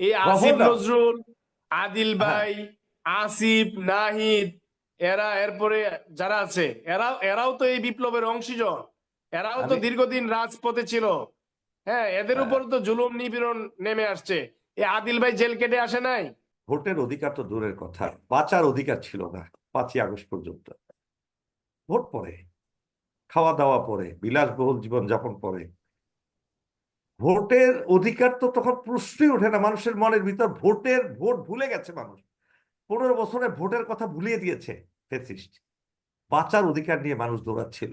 এই আসিফ নজরুল আদিল হ্যাঁ। ভাই আসিফ নাহিদ এরা এরপরে যারা আছে এরাও এরাও তো এই বিপ্লবের অংশীজন। এরাও তো দীর্ঘদিন রাজপথে ছিল। হ্যাঁ এদের হ্যাঁ। উপর তো জুলুম নিপীড়ন নেমে আসছে। এই আদিল ভাই জেল কেটে আসে নাই? ভোটের অধিকার তো দূরের কথা বাঁচার অধিকার ছিল না পাঁচই আগস্ট পর্যন্ত। ভোট পরে খাওয়া দাওয়া পরে বিলাসবহুল জীবন যাপন পরে ভোটের অধিকার তো তখন প্রশ্নই ওঠে না। মানুষের মনের ভিতর ভোটের ভোট ভুলে গেছে মানুষ। পনেরো বছরে ভোটের কথা ভুলিয়ে দিয়েছে ফেসিস্ট। বাঁচার অধিকার নিয়ে মানুষ দৌড়াচ্ছিল।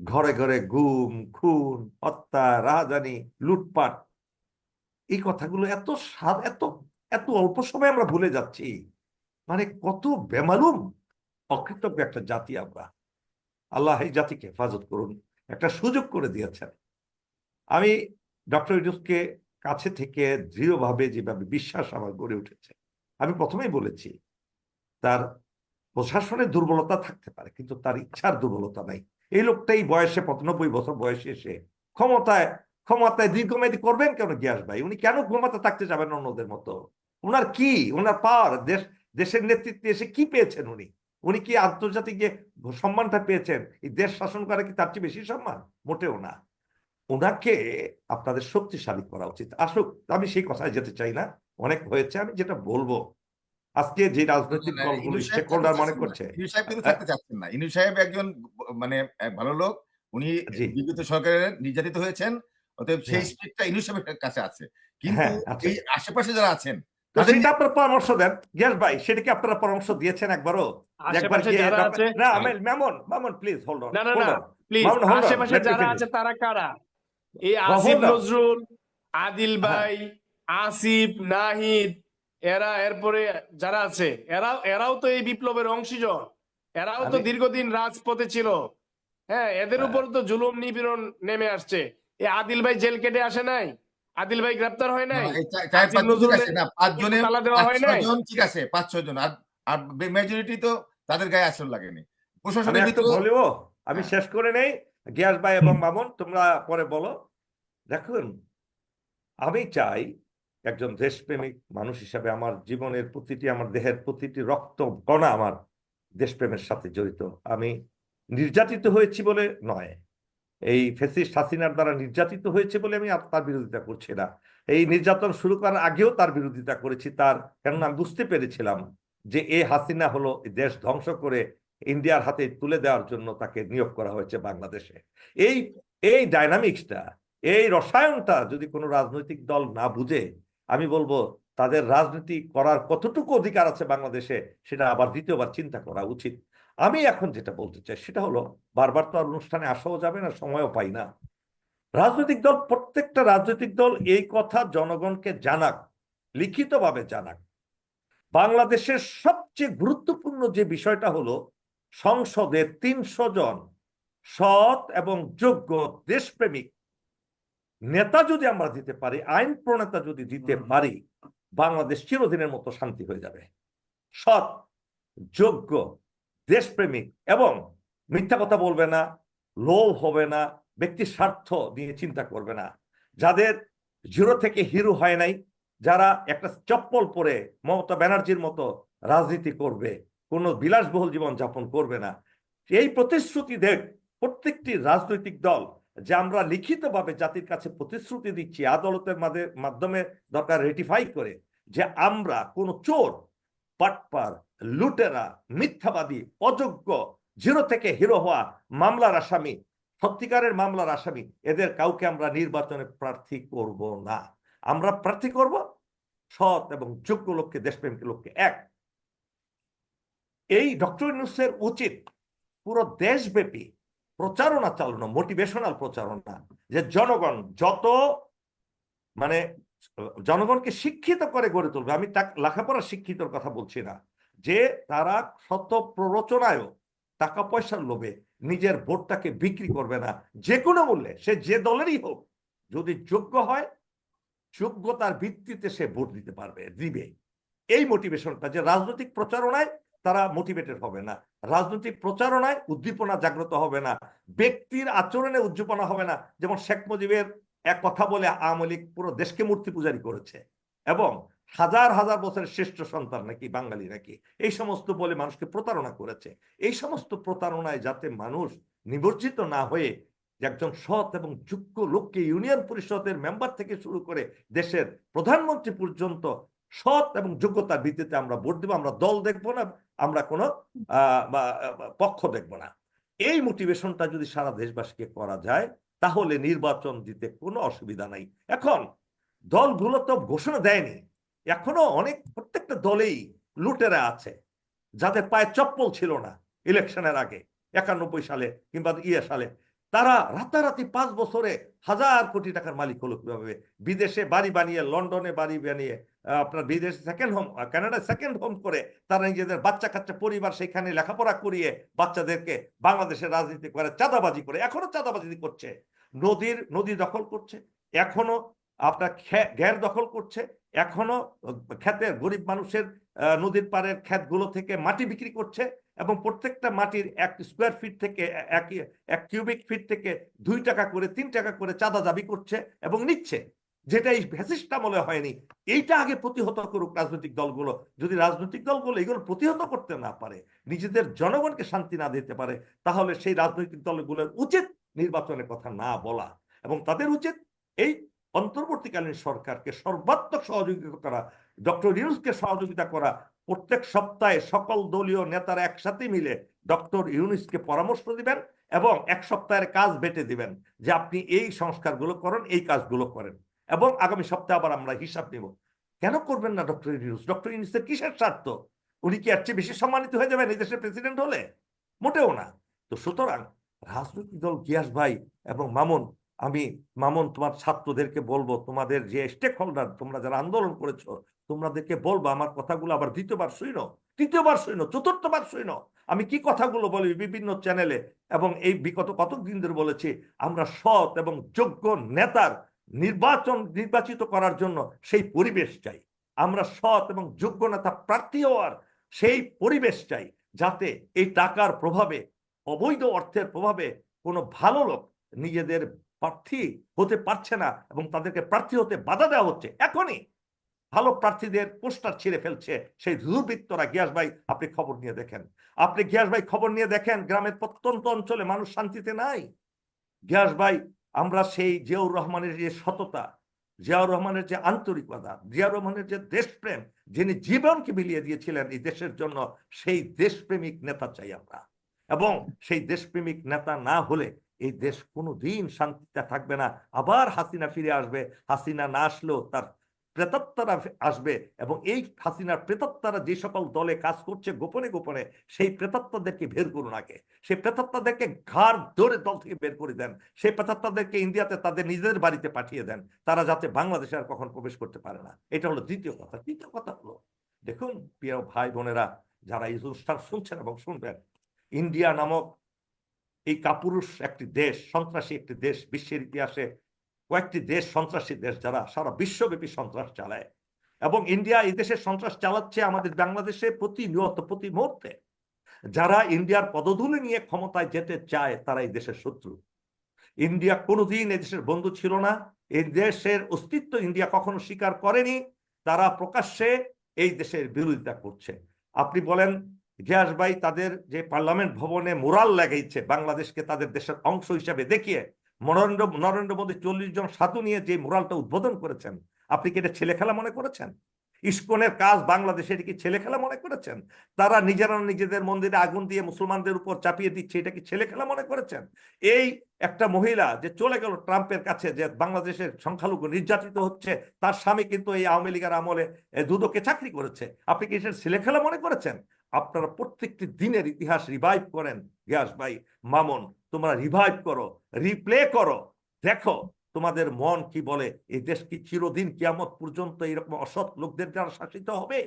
ঘরে ঘরে গুম, খুন, হত্যা, রাহাজানি, লুটপাট। এই কথাগুলো এত স্বাদ এত এত অল্প সময় আমরা ভুলে যাচ্ছি। মানে কত বেমালুম অকৃতজ্ঞ একটা জাতি আমরা। আল্লাহ এই জাতিকে হেফাজত করুন। একটা সুযোগ করে দিয়েছেন। আমি ডক্টর ইউনুসকে কাছে থেকে দৃঢ়ভাবে যেভাবে বিশ্বাস আমার গড়ে উঠেছে, আমি প্রথমেই বলেছি, তার প্রশাসনের দুর্বলতা থাকতে পারে, কিন্তু তার ইচ্ছার দুর্বলতা নাই। এই লোকটাই বয়সে পঁচানব্বই বছর বয়সে এসে ক্ষমতায় ক্ষমতায় দীর্ঘমেয়াদী করবেন কেন গিয়াস ভাই? উনি কেন ক্ষমতা থাকতে যাবেন অন্যদের মতো? ওনার কি? ওনার পাওয়ার? দেশ, দেশের নেতৃত্বে এসে কি পেয়েছেন উনি? উনি কি আন্তর্জাতিক যে সম্মানটা পেয়েছেন, এই দেশ শাসন করা কি তার চেয়ে বেশি সম্মান? মোটেও না। ওনাকে আপনাদের শক্তিশালী করা উচিত। আসুক আমি সেই কথায় যেতে চাই না। অনেক হয়েছে আমি যেটা বলব। আজকে যে রাজনৈতিক দলগুলো স্টেক হোল্ডার মনে করছে ইনু সাহেব কিন্তু থাকতে চাচ্ছেন না। ইনু সাহেব একজন মানে ভালো লোক উনি। বিগত সরকারের নির্যাতিত হয়েছেন অতএব সেই হ্যাঁ। স্পিডটা ইনু সাহেবের কাছে আছে। কিন্তু হ্যাঁ। এই আশেপাশে যারা আছেন সেটা আপনার পরামর্শ দেন। গ্যাস ভাই সেটা কি আপনারা পরামর্শ দিয়েছেন একবারও? একবার না আমি Mamun Mamun please hold on না না না প্লিজ আশেপাশে যারা আছে তারা কারা? এই আসিফ নজরুল আদিল হ্যাঁ। ভাই আসিফ নাহিদ এরা এরপরে যারা আছে এরাও এরাও তো এই বিপ্লবের অংশীজন। এরাও তো দীর্ঘদিন রাজপথে ছিল। হ্যাঁ এদের হ্যাঁ। উপর তো জুলুম নিপীড়ন নেমে আসছে। এই আদিল ভাই জেল কেটে আসে নাই? আদিল ভাই গ্রেপ্তার হয় নাই? এই চা- চার ঠিক আছে। পাঁচ দেওয়া হয় ছয় নাই? জন ঠিক আছে পাঁচ ছয় জন। আর আর মেজরিটি তো তাদের গায়ে আসল লাগেনি। প্রশাসনের ভিতরে বলব আমি হ্যাঁ। শেষ করে নেই। গিয়াস ভাই এবং মামুন তোমরা পরে বলো। দেখুন আমি চাই একজন দেশপ্রেমিক মানুষ হিসাবে আমার জীবনের প্রতিটি আমার দেহের প্রতিটি রক্ত গণা আমার দেশপ্রেমের সাথে জড়িত। আমি নির্যাতিত হয়েছি বলে নয়। এই ফেসিস হাসিনার দ্বারা নির্যাতিত হয়েছে বলে আমি তার বিরোধিতা করছি না। এই নির্যাতন শুরু করার আগেও তার বিরোধিতা করেছি তার কেননা আমি বুঝতে পেরেছিলাম যে এ হাসিনা হলো দেশ ধ্বংস করে ইন্ডিয়ার হাতে তুলে দেওয়ার জন্য তাকে নিয়োগ করা হয়েছে বাংলাদেশে। এই এই ডাইনামিক্সটা এই রসায়নটা যদি কোনো রাজনৈতিক দল না বুঝে, আমি বলব তাদের রাজনীতি করার কতটুকু অধিকার আছে বাংলাদেশে সেটা আবার দ্বিতীয়বার চিন্তা করা উচিত। আমি এখন যেটা বলতে চাই সেটা হলো, বারবার তো আর অনুষ্ঠানে আসাও যাবে না, সময়ও পাই না। রাজনৈতিক দল, প্রত্যেকটা রাজনৈতিক দল এই কথা জনগণকে জানাক, লিখিতভাবে জানাক। বাংলাদেশের সবচেয়ে গুরুত্বপূর্ণ যে বিষয়টা হলো সংসদে তিনশো জন সৎ এবং যোগ্য দেশপ্রেমিক। নেতা যদি আমরা দিতে পারি আইন প্রণেতা যদি দিতে পারি বাংলাদেশ চিরদিনের মতো শান্তি হয়ে যাবে। সৎ যোগ্য দেশপ্রেমিক এবং মিথ্যা কথা বলবে না লোভ হবে না ব্যক্তি স্বার্থ নিয়ে চিন্তা করবে না। যাদের জিরো থেকে হিরো হয় নাই যারা একটা চপ্পল পরে মমতা ব্যানার্জির মতো রাজনীতি করবে কোনো বিলাসবহুল জীবন যাপন করবে না। এই প্রতিশ্রুতি দেখ, প্রত্যেকটি রাজনৈতিক দল যে আমরা লিখিতভাবে জাতির কাছে প্রতিশ্রুতি দিচ্ছি, আদালতের মাধ্যে- মাধ্যমে দরকার রেটিফাই করে যে আমরা কোনো চোর পাটপার লুটেরা, মিথ্যাবাদী, অযোগ্য, জিরো থেকে হিরো হওয়া মামলার আসামি, সত্যিকারের মামলার আসামি, এদের কাউকে আমরা নির্বাচনে প্রার্থী করব না। আমরা প্রার্থী করব? সৎ এবং যোগ্য লোককে, দেশপ্রেমিক লোককে, এক। এই ডক্টর ইউনুসের উচিত পুরো দেশব্যাপী প্রচারণা চালানো মোটিভেশনাল প্রচারণা, যে জনগণ যত মানে জনগণকে শিক্ষিত করে গড়ে তুলবে, আমি টাক- লেখাপড়া শিক্ষিতর কথা বলছি না, যে তারা শত প্ররোচনায়ও টাকা পয়সার লোভে নিজের ভোটটাকে বিক্রি করবে না, যে কোনো মূল্যে, সে যে দলেরই হোক, যদি যোগ্য হয়, যোগ্যতার ভিত্তিতে সে ভোট দিতে পারবে, দিবে। এই মোটিভেশনটা যে রাজনৈতিক প্রচারণায় তারা মোটিভেটেড হবে না। রাজনৈতিক প্রচারণায় উদ্দীপনা জাগ্রত হবে না। ব্যক্তির আচরণে উদ্দীপনা হবে না। যেমন শেখ মুজিবের এক কথা বলে আওয়ামী লীগ পুরো দেশকে মূর্তি পূজারি করেছে। এবং হাজার হাজার বছরের শ্রেষ্ঠ সন্তান নাকি, বাঙালি নাকি, এই সমস্ত বলে মানুষকে প্রতারণা করেছে। এই সমস্ত প্রতারণায় যাতে মানুষ নিবর্জিত না হয়ে একজন সৎ এবং যোগ্য লোককে ইউনিয়ন পরিষদের মেম্বার থেকে শুরু করে দেশের প্রধানমন্ত্রী পর্যন্ত সৎ এবং যোগ্যতার ভিত্তিতে আমরা ভোট দেবো, আমরা দল দেখব না, আমরা কোনো পক্ষ দেখব না। এই মোটিভেশনটা যদি সারা দেশবাসীকে করা যায়, তাহলে নির্বাচন দিতে কোনো অসুবিধা নাই। এখন দলগুলো তো ঘোষণা দেয়নি। এখনও অনেক, প্রত্যেকটা দলেই লুটেরা আছে। যাদের পায়ে চপ্পল ছিল না ইলেকশনের আগে, একানব্বই সালে কিংবা ইয়ে সালে, তারা রাতারাতি পাঁচ বছরে হাজার কোটি টাকার মালিক হলো কীভাবে? বিদেশে বাড়ি বানিয়ে, লন্ডনে বাড়ি বানিয়ে আপনার বিদেশে second home Canada second home করে তারা নিজেদের বাচ্চা কাচ্চা পরিবার সেখানে লেখাপড়া করিয়ে বাচ্চাদেরকে বাংলাদেশের রাজনীতি করে, চাঁদাবাজি করে, এখনও চাঁদাবাজি করছে। নদীর, নদী দখল করছে, এখনও আপনার ঘের দখল করছে, এখনও ক্ষেতের গরিব মানুষের নদীর পাড়ের ক্ষেতগুলো থেকে মাটি বিক্রি করছে এবং প্রত্যেকটা মাটির এক স্কোয়ার ফিট থেকে এক এক কিউবিক ফিট থেকে দুই টাকা করে, তিন টাকা করে চাঁদা দাবি করছে এবং নিচ্ছে। যেটা এই ফ্যাসিস্ট আমলে হয়নি, এইটা আগে প্রতিহত করুক রাজনৈতিক দলগুলো। যদি রাজনৈতিক দলগুলো এগুলো প্রতিহত করতে না পারে, নিজেদের জনগণকে শান্তি না দিতে পারে, তাহলে সেই রাজনৈতিক দলগুলোর উচিত নির্বাচনের কথা না বলা এবং তাদের উচিত এই অন্তর্বর্তীকালীন সরকারকে সর্বাত্মক সহযোগিতা করা, ডক্টর ইউনুসকে সহযোগিতা করা, প্রত্যেক সপ্তাহে সকল দলীয় নেতারা একসাথে মিলে ডক্টর ইউনুসকে পরামর্শ দিবেন এবং এক সপ্তাহের কাজ বেটে দিবেন যে আপনি এই সংস্কারগুলো করেন, এই কাজগুলো করেন। এবং আগামী সপ্তাহে আবার আমরা হিসাব নেব। কেন করবেন না ডক্টর ইউনুস? ডক্টর ইউনুসের কিসের স্বার্থ? উনি কি এর চেয়ে বেশি সম্মানিত হয়ে যাবেন এই দেশের প্রেসিডেন্ট হলে? মোটেও না। তো সুতরাং রাজনৈতিক দল গিয়াস ভাই এবং মামুন, আমি, মামুন, তোমার ছাত্রদেরকে বলব, তোমাদের যে স্টেক হোল্ডার তোমরা যারা আন্দোলন করেছ, তোমাদেরকে বলব, আমার কথাগুলো আবার দ্বিতীয়বার শুইনো। তৃতীয়বার শুইনো, চতুর্থবার শুইনো। আমি কি কথাগুলো বলি বিভিন্ন চ্যানেলে এবং এই বিগত কতদিন ধরে বলেছি, আমরা সৎ এবং যোগ্য নেতার নির্বাচন নির্বাচিত করার জন্য সেই পরিবেশ চাই। আমরা সৎ এবং যোগ্য নেতা প্রার্থী হওয়ার সেই পরিবেশ চাই, যাতে এই টাকার প্রভাবে, অবৈধ অর্থের প্রভাবে কোনো ভালো লোক নিজেদের প্রার্থী হতে পারছে না এবং তাদেরকে প্রার্থী হতে বাধা দেওয়া হচ্ছে। এখনই ভালো প্রার্থীদের পোস্টার ছিঁড়ে ফেলছে সেই দুর্বৃত্তরা। গিয়াস ভাই, আপনি খবর নিয়ে দেখেন। আপনি গিয়াস ভাই খবর নিয়ে দেখেন, গ্রামের প্রত্যন্ত অঞ্চলে মানুষ শান্তিতে নাই? গিয়াস ভাই আমরা সেই জিয়াউর রহমানের যে সততা, জিয়াউর রহমানের যে আন্তরিকতা, জিয়াউর রহমানের যে দেশপ্রেম, যিনি জীবনকে মিলিয়ে দিয়েছিলেন এই দেশের জন্য, সেই দেশপ্রেমিক নেতা চাই আমরা। এবং সেই দেশপ্রেমিক নেতা না হলে এই দেশ কোনো দিন শান্তিতে থাকবে না। আবার হাসিনা ফিরে আসবে। হাসিনা না আসলেও তার প্রেতাত্মারা আসবে এবং এই হাসিনার প্রেতাত্মারা যে সকল দলে কাজ করছে গোপনে গোপনে, সেই প্রেতাত্মাদেরকে বের করুন আগে। সেই প্রেতাত্মাদেরকে ঘাড় ধরে দল থেকে বের করে দেন। সেই প্রেতাত্মাদেরকে ইন্ডিয়াতে তাদের নিজেদের বাড়িতে পাঠিয়ে দেন। তারা যাতে বাংলাদেশে আর কখন প্রবেশ করতে পারে না। এটা হলো দ্বিতীয় কথা। তৃতীয় কথা হলো, দেখুন প্রিয় ভাই বোনেরা, যারা এই অনুষ্ঠান শুনছেন এবং শুনবেন, ইন্ডিয়া নামক এই কাপুরুষ একটি দেশ, সন্ত্রাসী একটি দেশ, বিশ্বের ইতিহাসে কয়েকটি দেশ সন্ত্রাসী দেশ যারা, সারা বিশ্বব্যাপী সন্ত্রাস চালায়। এবং ইন্ডিয়া এই দেশে সন্ত্রাস চালাচ্ছে আমাদের বাংলাদেশে প্রতি প্রতিনিয়ত, প্রতি মুহূর্তে। যারা ইন্ডিয়ার পদধূলি নিয়ে ক্ষমতায় যেতে চায়, তারা এই দেশের শত্রু। ইন্ডিয়া কোনোদিন এই দেশের বন্ধু ছিল না। এই দেশের অস্তিত্ব ইন্ডিয়া কখনো স্বীকার করেনি। তারা প্রকাশ্যে এই দেশের বিরোধিতা করছে। আপনি বলেন গিয়াস ভাই তাদের যে পার্লামেন্ট ভবনে মোরাল লাগাইছে, বাংলাদেশকে তাদের দেশের অংশ হিসাবে দেখিয়ে নরেন্দ্র নরেন্দ্র মোদী চল্লিশ জন সাধু নিয়ে যে মোরালটা উদ্বোধন করেছেন, আপনি কি এটা ছেলে খেলা মনে করেছেন? ইস্কনের কাজ বাংলাদেশে এটা কি ছেলে খেলা মনে করেছেন? তারা নিজেরা নিজেদের মন্দিরে আগুন দিয়ে মুসলমানদের উপর চাপিয়ে দিচ্ছে, এটা কি ছেলে খেলা মনে করেছেন? এই একটা মহিলা যে চলে গেল ট্রাম্পের কাছে যে বাংলাদেশের সংখ্যালঘু নির্যাতিত হচ্ছে, তার স্বামী কিন্তু এই আওয়ামী লীগের আমলে দুদকে চাকরি করেছে। আপনি কি এটা ছেলে খেলা মনে করেছেন? আপনারা প্রত্যেকটি দিনের ইতিহাস রিভাইভ করেন, গ্যাস ভাই, মামুন। তোমরা রিভাইভ করো রিপ্লে করো। দেখো, তোমাদের মন কি বলে? এই দেশ কি চিরদিন কিয়ামত পর্যন্ত এরকম অসৎ লোকদের দ্বারা শাসিত হবে?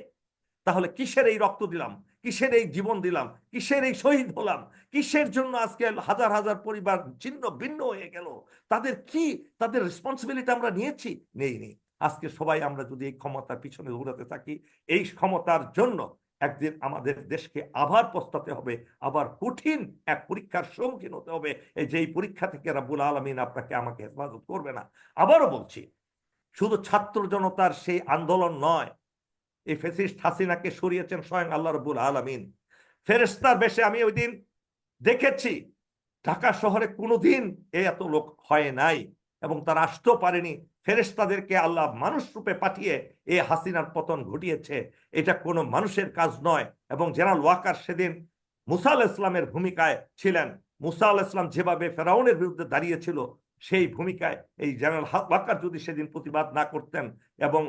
তাহলে কিসের এই রক্ত দিলাম? কিসের এই জীবন দিলাম? কিসের এই শহীদ হলাম? কিসের জন্য আজকে হাজার হাজার পরিবার ছিন্ন, ভিন্ন হয়ে গেল? তাদের কি, তাদের রেসপন্সিবিলিটি আমরা নিয়েছি? নেই নেই। আজকে সবাই আমরা যদি এই ক্ষমতার পিছনে দৌড়াতে থাকি, এই ক্ষমতার জন্য একদিন আমাদের দেশকে আবার পস্তাতে হবে, আবার কঠিন এক পরীক্ষার সম্মুখীন হতে হবে। এই যে পরীক্ষা থেকে রাব্বুল আলমিন আপনাকে আমাকে হেফাজত করবে না। আবারও বলছি, শুধু ছাত্র জনতার সেই আন্দোলন নয়, এই ফেসিস্ট হাসিনাকে সরিয়েছেন স্বয়ং আল্লাহ রবুল আলমিন। ফেরেস্তার বেশে আমি ওই দিন দেখেছি, ঢাকা শহরে কোনোদিন এ এত লোক হয় নাই এবং তারা আসতেও পারেনি। ফেরেস্তাদেরকে আল্লাহ মানুষ রূপে পাঠিয়ে এ হাসিনার পতন ঘটিয়েছে। এটা কোনো মানুষের কাজ নয় এবং জেনারেল ওয়াকার সেদিন মুসা আল ইসলামের ভূমিকায় ছিলেন। মুসা আল ইসলাম যেভাবে ফেরাউনের বিরুদ্ধে দাঁড়িয়েছিল, সেই ভূমিকায় এই জেনারেল ওয়াকার যদি সেদিন প্রতিবাদ না করতেন এবং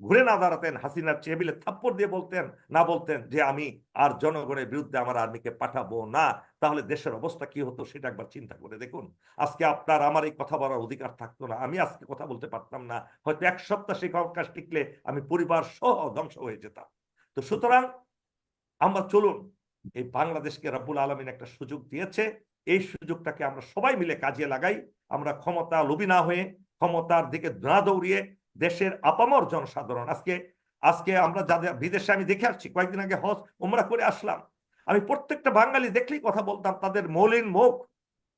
ঘুরে না দাঁড়াতেন, হাসিনার টেবিলে থাপ্পড় দিয়ে বলতেন, না বলতেন যে আমি আর জনগণের বিরুদ্ধে আমার আর্মিকে পাঠাবো না। তাহলে দেশের অবস্থা কি হতো সেটা একবার চিন্তা করে দেখুন। আজকে আপনার, আমার এই কথা বলার অধিকার থাকতো না। আমি আজকে কথা বলতে পারতাম না। হয়তো এক সপ্তাহ সেই অবকাশ টিকলে আমি পরিবার সহ ধ্বংস হয়ে যেতাম। তো সুতরাং আমরা চলুন, এই বাংলাদেশকে রাব্বুল আলমিন একটা সুযোগ দিয়েছে। এই সুযোগটাকে আমরা সবাই মিলে কাজে লাগাই। আমরা ক্ষমতা লোভী না হয়ে ক্ষমতার দিকে না দৌড়িয়ে দেশের আপামর জনসাধারণ। আজকে আজকে আমরা যাদের, বিদেশে আমি দেখে আসছি, কয়েকদিন আগে হজ ওমরা করে আসলাম। আমি প্রত্যেকটা বাঙালি দেখলেই কথা বলতাম, তাদের মলিন মুখ।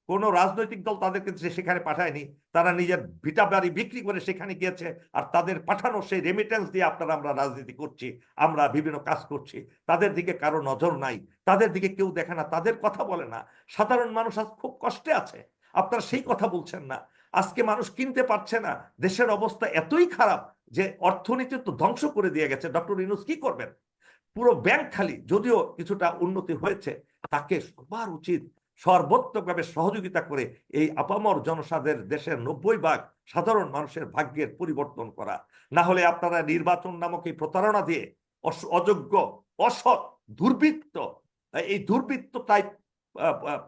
কোনো রাজনৈতিক দল তাদেরকে সেখানে পাঠায়নি, তারা নিজের ভিটা বাড়ি বিক্রি করে সেখানে গিয়েছে, আর তাদের পাঠানো সেই রেমিটেন্স দিয়ে আপনারা, আমরা রাজনীতি করছি, আমরা বিভিন্ন কাজ করছি। তাদের দিকে কারও নজর নাই, তাদের দিকে কেউ দেখে না, তাদের কথা বলে না। সাধারণ মানুষ আজ খুব কষ্টে আছে। আপনারা সেই কথা বলছেন না। আজকে মানুষ কিনতে পারছে না। দেশের অবস্থা এতই খারাপ যে অর্থনীতি তো ধ্বংস করে দিয়ে গেছে। ডক্টর ইনুস কি করবেন? পুরো ব্যাংক খালি, যদিও কিছুটা উন্নতি হয়েছে, তাকে সবার উচিত সর্বোত্তকভাবে সহযোগিতা করে এই আপামর জনসাদের দেশের নব্বই ভাগ সাধারণ মানুষের ভাগ্যের পরিবর্তন করা। না হলে আপনারা নির্বাচন নামক এই প্রতারণা দিয়ে অযোগ্য, অসৎ, দুর্বৃত্ত, এই দুর্বৃত্ত টাইপ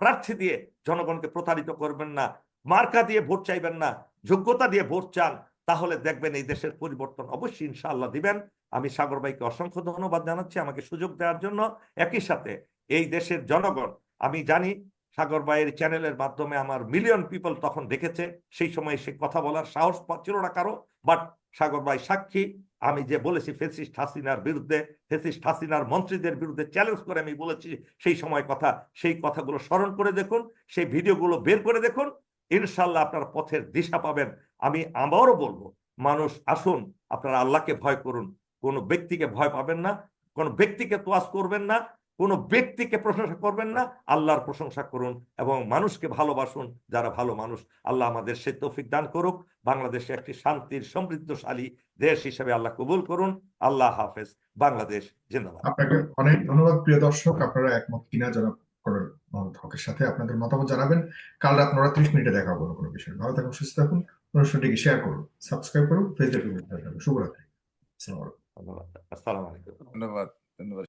প্রার্থী দিয়ে জনগণকে প্রতারিত করবেন না। মার্কা দিয়ে ভোট চাইবেন না, যোগ্যতা দিয়ে ভোট চান, তাহলে দেখবেন এই দেশের পরিবর্তন অবশ্যই ইনশাআল্লাহ দিবেন। আমি সাগর ভাইকে অসংখ্য ধন্যবাদ জানাচ্ছি আমাকে সুযোগ দেওয়ার জন্য। একই সাথে এই দেশের জনগণ, আমি জানি সাগর ভাইয়ের চ্যানেলের মাধ্যমে আমার মিলিয়ন পিপল তখন দেখেছে, সেই সময় সে কথা বলার সাহস ছিল না কারও বাট সাগর ভাই সাক্ষী। আমি যে বলেছি ফেসিস্ট হাসিনার বিরুদ্ধে, ফেসিস্ট হাসিনার মন্ত্রীদের বিরুদ্ধে চ্যালেঞ্জ করে আমি বলেছি, সেই সময় কথা, সেই কথাগুলো স্মরণ করে দেখুন, সেই ভিডিওগুলো বের করে দেখুন। ইনশাল্লাহ আপনার পথের দিশা পাবেন। আমি আবারও বলব, মানুষ আসুন, আপনারা আল্লাহকে ভয় করুন। কোনো ব্যক্তিকে ভয় পাবেন না, কোনো ব্যক্তিকে তোয়াজ করবেন না, কোনো ব্যক্তিকে প্রশংসা করবেন না, আল্লাহর প্রশংসা করুন এবং মানুষকে ভালোবাসুন। যারা ভালো মানুষ, আল্লাহ আমাদের সে তৌফিক দান করুক। বাংলাদেশে একটি শান্তির, সমৃদ্ধশালী দেশ হিসেবে আল্লাহ কবুল করুন। আল্লাহ হাফেজ। বাংলাদেশ জিন্দাবাদ। আপনাকে অনেক ধন্যবাদ, প্রিয় দর্শক। আপনারা একমত কিনা, জনাব? মোহাম্মদ হকের সাথে আপনাদের মতামত জানাবেন। কাল রাত নটা ত্রিশ মিনিটে দেখা হবে কোনো বিষয়। ভালো থাকুন সুস্থ থাকুন অনুষ্ঠানটিকে শেয়ার করুন সাবস্ক্রাইব করুন ফেসবুকে শুভরাত্রি। আসসালামু আলাইকুম। ধন্যবাদ ধন্যবাদ।